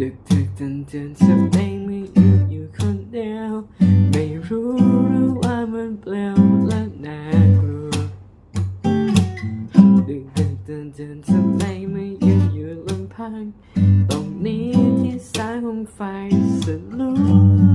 ดึกดึกตื่นตื่นเธอเองไม่อยู่อยู่คนเดียว ไม่รู้หรือว่ามันเปลี่ยวและน่ากลัวดึกดึกตื่นตื่นทำไมไม่ยืนอยู่ลำพังตรงนี้ที่สายของไฟสลัว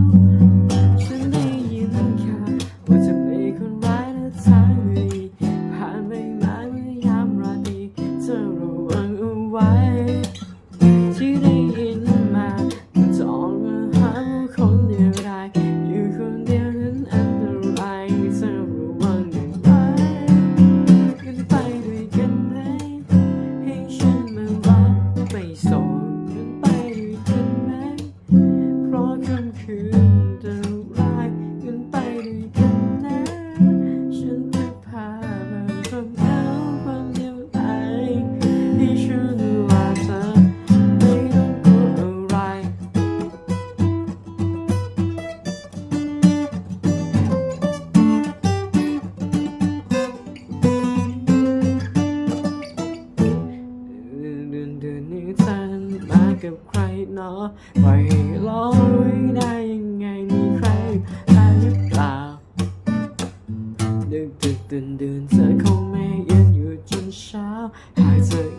กับใครเนาะปล่อยให้รอไว้ได้ยังไงมีใครได้หรือเปล่าดึกดึกดื่นดื่นเธอคงไม่เย็นอยู่จนเช้าหากเธอ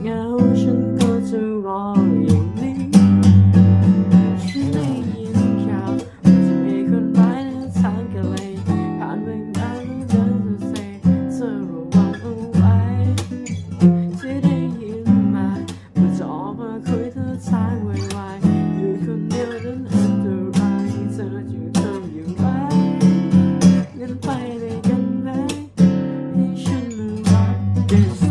dance.